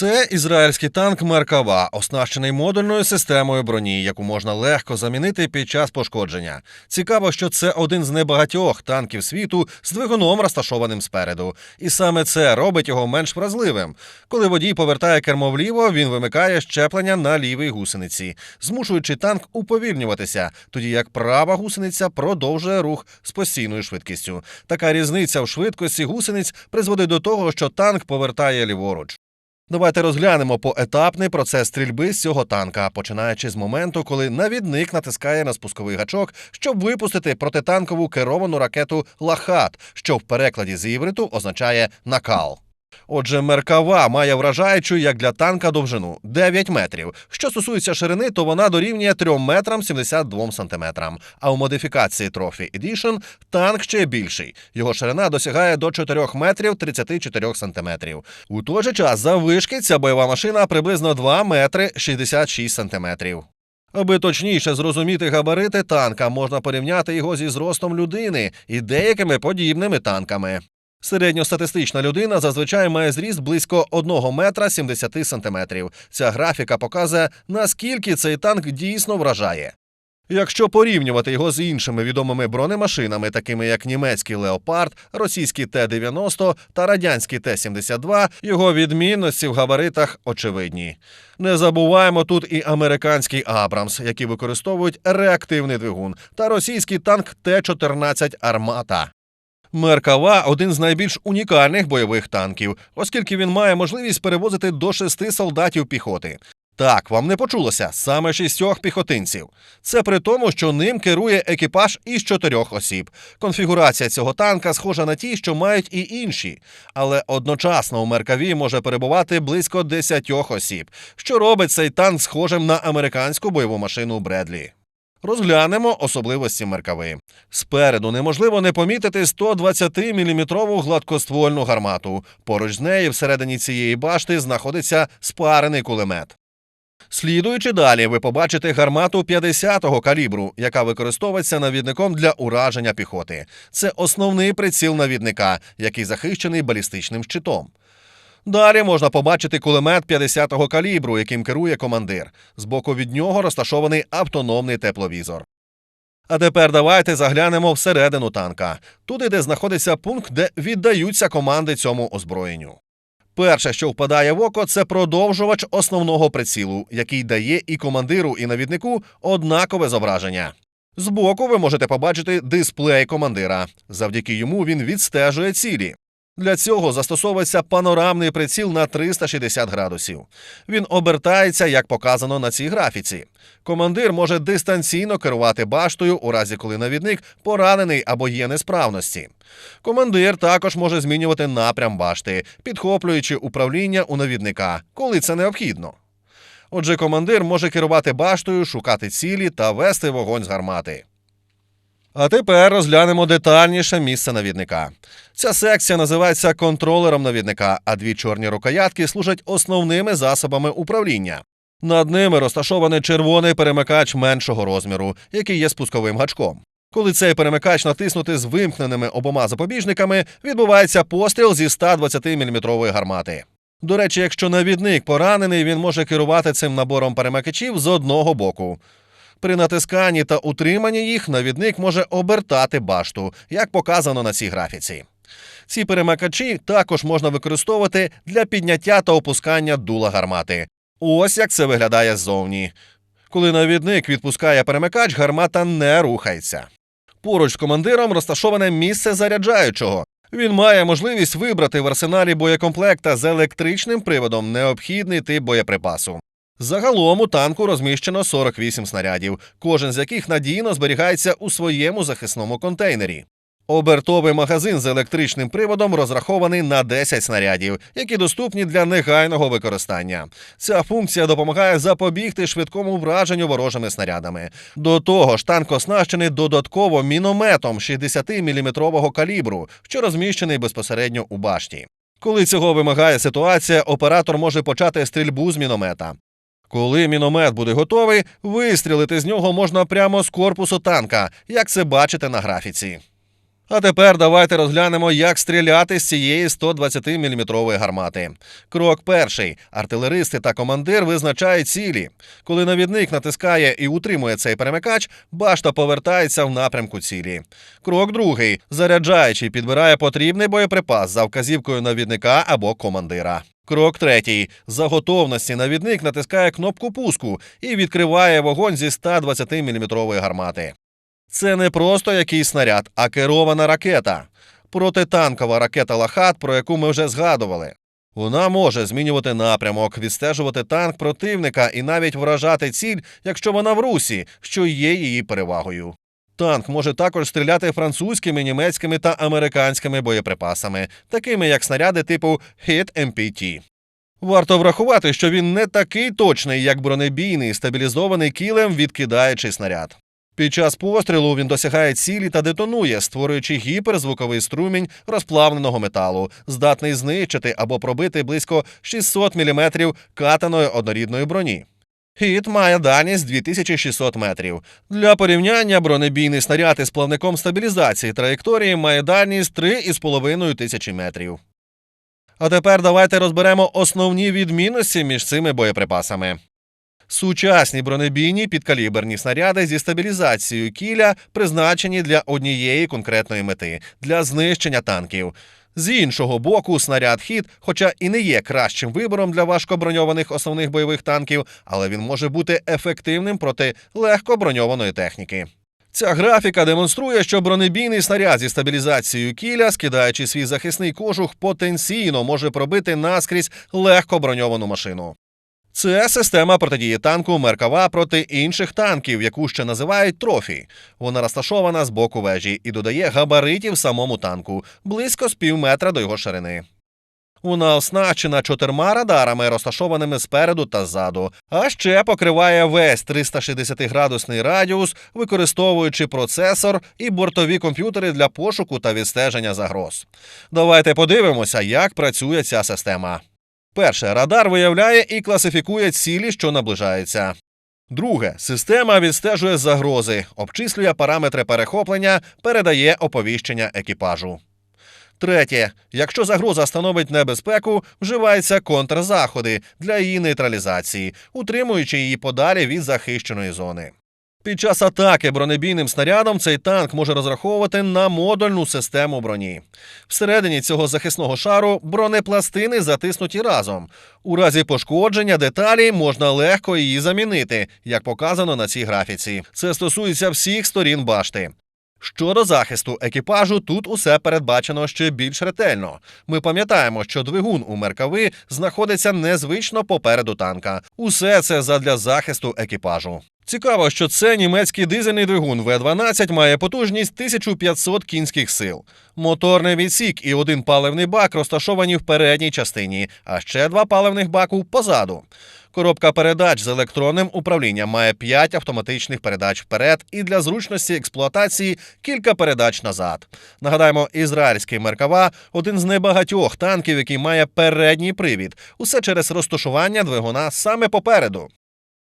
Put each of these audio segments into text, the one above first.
Це ізраїльський танк Меркава, оснащений модульною системою броні, яку можна легко замінити під час пошкодження. Цікаво, що це один з небагатьох танків світу з двигуном розташованим спереду, і саме це робить його менш вразливим. Коли водій повертає кермо вліво, він вимикає щеплення на лівій гусениці, змушуючи танк уповільнюватися, тоді як права гусениця продовжує рух з постійною швидкістю. Така різниця в швидкості гусениць призводить до того, що танк повертає ліворуч. Давайте розглянемо поетапний процес стрільби з цього танка, починаючи з моменту, коли навідник натискає на спусковий гачок, щоб випустити протитанкову керовану ракету Лахат, що в перекладі з івриту означає накал. Отже, Меркава має вражаючу, як для танка, довжину 9 метрів. Що стосується ширини, то вона дорівнює 3 метрам 72 сантиметрам. А у модифікації Trophy Edition танк ще більший. Його ширина досягає до 4 метрів 34 сантиметрів. У той же час заввишки ця бойова машина приблизно 2 метри 66 сантиметрів. Аби точніше зрозуміти габарити танка, можна порівняти його зі зростом людини і деякими подібними танками. Середньостатистична людина зазвичай має зріст близько 1 метра 70 сантиметрів. Ця графіка показує, наскільки цей танк дійсно вражає. Якщо порівнювати його з іншими відомими бронемашинами, такими як німецький Леопард, російський Т-90 та радянський Т-72, його відмінності в габаритах очевидні. Не забуваємо тут і американський Абрамс, які використовують реактивний двигун, та російський танк Т-14 Армата. Меркава один з найбільш унікальних бойових танків, оскільки він має можливість перевозити до шести солдатів піхоти. Так, вам не почулося саме шістьох піхотинців. Це при тому, що ним керує екіпаж із чотирьох осіб. Конфігурація цього танка схожа на ті, що мають і інші, але одночасно у Меркаві може перебувати близько десятьох осіб, що робить цей танк схожим на американську бойову машину Бредлі. Розглянемо особливості Меркави. Спереду неможливо не помітити 120-мм гладкоствольну гармату. Поруч з нею всередині цієї башти знаходиться спарений кулемет. Слідуючи далі, ви побачите гармату 50-го калібру, яка використовується навідником для ураження піхоти. Це основний приціл навідника, який захищений балістичним щитом. Далі можна побачити кулемет 50-го калібру, яким керує командир. Збоку від нього розташований автономний тепловізор. А тепер давайте заглянемо всередину танка, туди, де знаходиться пункт, де віддаються команди цьому озброєнню. Перше, що впадає в око, це продовжувач основного прицілу, який дає і командиру, і навіднику однакове зображення. Збоку ви можете побачити дисплей командира. Завдяки йому він відстежує цілі. Для цього застосовується панорамний приціл на 360 градусів. Він обертається, як показано на цій графіці. Командир може дистанційно керувати баштою у разі, коли навідник поранений або є несправності. Командир також може змінювати напрям башти, підхоплюючи управління у навідника, коли це необхідно. Отже, командир може керувати баштою, шукати цілі та вести вогонь з гармати. А тепер розглянемо детальніше місце навідника. Ця секція називається контролером навідника, а дві чорні рукоятки служать основними засобами управління. Над ними розташований червоний перемикач меншого розміру, який є спусковим гачком. Коли цей перемикач натиснути з вимкненими обома запобіжниками, відбувається постріл зі 120-мм гармати. До речі, якщо навідник поранений, він може керувати цим набором перемикачів з одного боку. При натисканні та утриманні їх навідник може обертати башту, як показано на цій графіці. Ці перемикачі також можна використовувати для підняття та опускання дула гармати. Ось як це виглядає ззовні. Коли навідник відпускає перемикач, гармата не рухається. Поруч з командиром розташоване місце заряджаючого. Він має можливість вибрати в арсеналі боєкомплекта з електричним приводом необхідний тип боєприпасу. Загалом у танку розміщено 48 снарядів, кожен з яких надійно зберігається у своєму захисному контейнері. Обертовий магазин з електричним приводом розрахований на 10 снарядів, які доступні для негайного використання. Ця функція допомагає запобігти швидкому враженню ворожими снарядами. До того ж, танк оснащений додатково мінометом 60-мм калібру, що розміщений безпосередньо у башті. Коли цього вимагає ситуація, оператор може почати стрільбу з міномета. Коли міномет буде готовий, вистрілити з нього можна прямо з корпусу танка, як це бачите на графіці. А тепер давайте розглянемо, як стріляти з цієї 120-мм гармати. Крок перший: артилеристи та командир визначають цілі. Коли навідник натискає і утримує цей перемикач, башта повертається в напрямку цілі. Крок другий: заряджаючий підбирає потрібний боєприпас за вказівкою навідника або командира. Крок третій. За готовності навідник натискає кнопку пуску і відкриває вогонь зі 120-мм гармати. Це не просто якийсь снаряд, а керована ракета. Протитанкова ракета Лахат, про яку ми вже згадували. Вона може змінювати напрямок, відстежувати танк противника і навіть вражати ціль, якщо вона в русі, що є її перевагою. Танк може також стріляти французькими, німецькими та американськими боєприпасами, такими як снаряди типу HIT MPT. Варто врахувати, що він не такий точний, як бронебійний, стабілізований кілем відкидаючий снаряд. Під час пострілу він досягає цілі та детонує, створюючи гіперзвуковий струмінь розплавленого металу, здатний знищити або пробити близько 600 мм катаної однорідної броні. Хіт має дальність 2600 метрів. Для порівняння бронебійний снаряд із плавником стабілізації траєкторії має дальність 3,5 тисячі метрів. А тепер давайте розберемо основні відмінності між цими боєприпасами. Сучасні бронебійні підкаліберні снаряди зі стабілізацією кіля призначені для однієї конкретної мети для знищення танків. З іншого боку, снаряд хід, хоча і не є кращим вибором для важкоброньованих основних бойових танків, але він може бути ефективним проти легкоброньованої техніки. Ця графіка демонструє, що бронебійний снаряд зі стабілізацією кіля, скидаючи свій захисний кожух, потенційно може пробити наскрізь легко броньовану машину. Це система протидії танку Меркава проти інших танків, яку ще називають трофі. Вона розташована з боку вежі і додає габаритів самому танку близько з пів метра до його ширини. Вона оснащена чотирма радарами, розташованими спереду та ззаду, а ще покриває весь 360-градусний радіус, використовуючи процесор і бортові комп'ютери для пошуку та відстеження загроз. Давайте подивимося, як працює ця система. Перше, радар виявляє і класифікує цілі, що наближаються. Друге, система відстежує загрози, обчислює параметри перехоплення, передає оповіщення екіпажу. Третє, якщо загроза становить небезпеку, вживаються контрзаходи для її нейтралізації, утримуючи її подалі від захищеної зони. Під час атаки бронебійним снарядом цей танк може розраховувати на модульну систему броні. Всередині цього захисного шару бронепластини затиснуті разом. У разі пошкодження деталі можна легко її замінити, як показано на цій графіці. Це стосується всіх сторін башти. Щодо захисту екіпажу, тут усе передбачено ще більш ретельно. Ми пам'ятаємо, що двигун у Меркави знаходиться незвично попереду танка. Усе це задля захисту екіпажу. Цікаво, що це німецький дизельний двигун В-12 має потужність 1500 кінських сил. Моторний відсік і один паливний бак розташовані в передній частині, а ще два паливних баку позаду. Коробка передач з електронним управлінням має 5 автоматичних передач вперед і для зручності експлуатації кілька передач назад. Нагадаємо, ізраїльський Меркава один з небагатьох танків, який має передній привід. Усе через розташування двигуна саме попереду.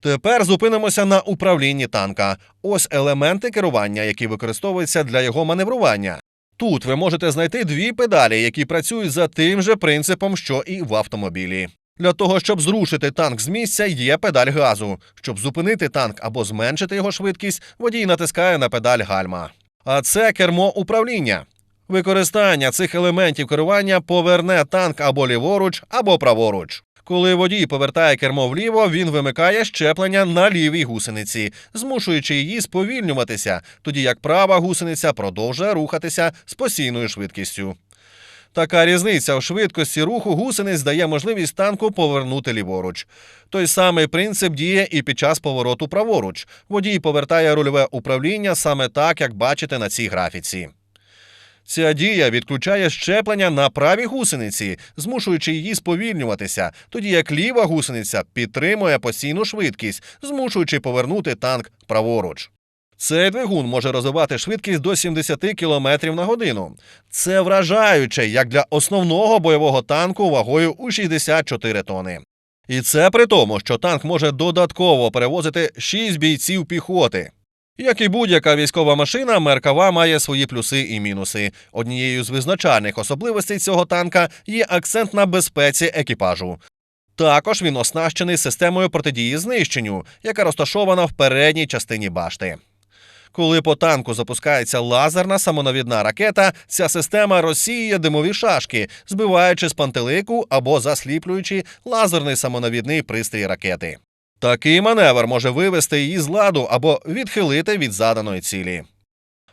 Тепер зупинимося на управлінні танка. Ось елементи керування, які використовуються для його маневрування. Тут ви можете знайти дві педалі, які працюють за тим же принципом, що і в автомобілі. Для того, щоб зрушити танк з місця, є педаль газу. Щоб зупинити танк або зменшити його швидкість, водій натискає на педаль гальма. А це кермо управління. Використання цих елементів керування поверне танк або ліворуч, або праворуч. Коли водій повертає кермо вліво, він вимикає щеплення на лівій гусениці, змушуючи її сповільнюватися, тоді як права гусениця продовжує рухатися з постійною швидкістю. Така різниця в швидкості руху гусениць дає можливість танку повернути ліворуч. Той самий принцип діє і під час повороту праворуч. Водій повертає рульове управління саме так, як бачите на цій графіці. Ця дія відключає щеплення на правій гусениці, змушуючи її сповільнюватися, тоді як ліва гусениця підтримує постійну швидкість, змушуючи повернути танк праворуч. Цей двигун може розвивати швидкість до 70 км на годину. Це вражаюче як для основного бойового танку вагою у 64 тони. І це при тому, що танк може додатково перевозити 6 бійців піхоти. Як і будь-яка військова машина, Меркава має свої плюси і мінуси. Однією з визначальних особливостей цього танка є акцент на безпеці екіпажу. Також він оснащений системою протидії знищенню, яка розташована в передній частині башти. Коли по танку запускається лазерна самонавідна ракета, ця система розсіює димові шашки, збиваючи з пантелику або засліплюючи лазерний самонавідний пристрій ракети. Такий маневр може вивести її з ладу або відхилити від заданої цілі.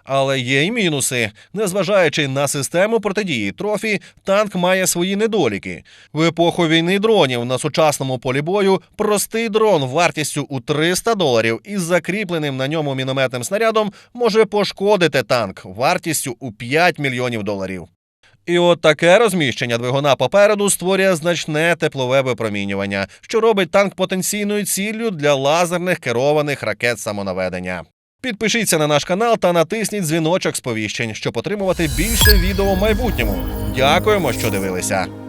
Але є й мінуси. Незважаючи на систему протидії трофі, танк має свої недоліки. В епоху війни дронів на сучасному полі бою простий дрон вартістю у 300 доларів із закріпленим на ньому мінометним снарядом може пошкодити танк вартістю у 5 мільйонів доларів. І от таке розміщення двигуна попереду створює значне теплове випромінювання, що робить танк потенційною ціллю для лазерних керованих ракет самонаведення. Підпишіться на наш канал та натисніть дзвіночок сповіщень, щоб отримувати більше відео в майбутньому. Дякуємо, що дивилися.